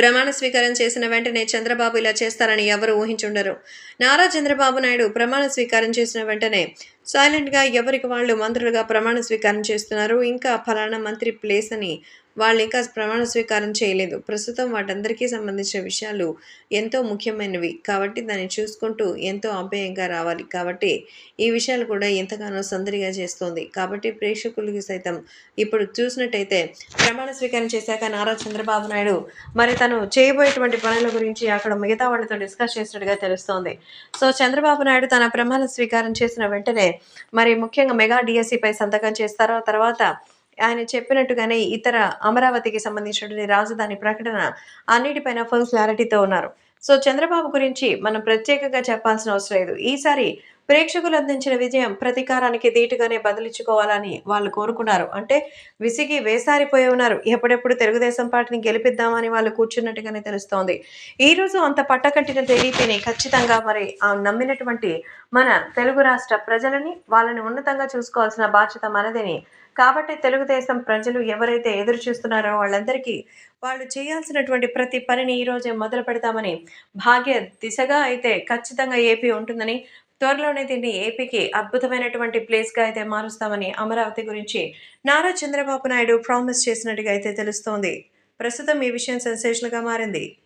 ప్రమాణ స్వీకారం చేసిన వెంటనే చంద్రబాబు ఇలా చేస్తారని ఎవరు ఊహించుండరు. నారా చంద్రబాబు నాయుడు ప్రమాణ స్వీకారం చేసిన వెంటనే సైలెంట్గా ఎవరికి వాళ్ళు మంత్రులుగా ప్రమాణ స్వీకారం చేస్తున్నారు? ఇంకా ఫలానా మంత్రి ప్లేస్ అని వాళ్ళు ఇంకా ప్రమాణ స్వీకారం చేయలేదు. ప్రస్తుతం వాటందరికీ సంబంధించిన విషయాలు ఎంతో ముఖ్యమైనవి కాబట్టి దాన్ని చూసుకుంటూ ఎంతో అభ్యయంగా రావాలి కాబట్టి ఈ విషయాలు కూడా ఎంతగానో సందడిగా చేస్తోంది. కాబట్టి ప్రేక్షకులకి సైతం ఇప్పుడు చూసినట్టయితే ప్రమాణ స్వీకారం చేశాక నారా చంద్రబాబు నాయుడు మరి తను చేయబోయేటువంటి పనుల గురించి అక్కడ మిగతా వాళ్ళతో డిస్కస్ చేసినట్టుగా తెలుస్తోంది. సో చంద్రబాబు నాయుడు తన ప్రమాణ స్వీకారం చేసిన వెంటనే మరి ముఖ్యంగా మెగా డిఎస్సిపై సంతకం చేస్తారో తర్వాత ఆయన చెప్పినట్టుగానే ఇతర అమరావతికి సంబంధించినటువంటి రాజధాని ప్రకటన అన్నిటిపైన ఫుల్ క్లారిటీతో ఉన్నారు. సో చంద్రబాబు గురించి మనం ప్రత్యేకంగా చెప్పాల్సిన అవసరం లేదు. ఈసారి ప్రేక్షకులు అందించిన విజయం ప్రతీకారానికి ధీటుగానే బదిలించుకోవాలని వాళ్ళు కోరుకున్నారు. అంటే విసిగి వేసారిపోయి ఉన్నారు. ఎప్పుడెప్పుడు తెలుగుదేశం పార్టీని గెలిపిద్దామని వాళ్ళు కూర్చున్నట్టుగానే తెలుస్తోంది. ఈ రోజు అంత పట్టకట్టిన టీడీపీని ఖచ్చితంగా మరి ఆ నమ్మినటువంటి మన తెలుగు రాష్ట్ర ప్రజలని వాళ్ళని ఉన్నతంగా చూసుకోవాల్సిన బాధ్యత మనదని. కాబట్టి తెలుగుదేశం ప్రజలు ఎవరైతే ఎదురు చూస్తున్నారో వాళ్ళందరికీ వాళ్ళు చేయాల్సినటువంటి ప్రతి పనిని ఈ రోజే మొదలు పెడతామని భాగ్య దిశగా అయితే ఖచ్చితంగా ఏపీ ఉంటుందని త్వరలోనే దీన్ని ఏపీకి అద్భుతమైనటువంటి ప్లేస్గా అయితే మారుస్తామని అమరావతి గురించి నారా చంద్రబాబు నాయుడు ప్రామిస్ చేసినట్టుగా అయితే తెలుస్తోంది. ప్రస్తుతం ఈ విషయం సెన్సేషన్గా మారింది.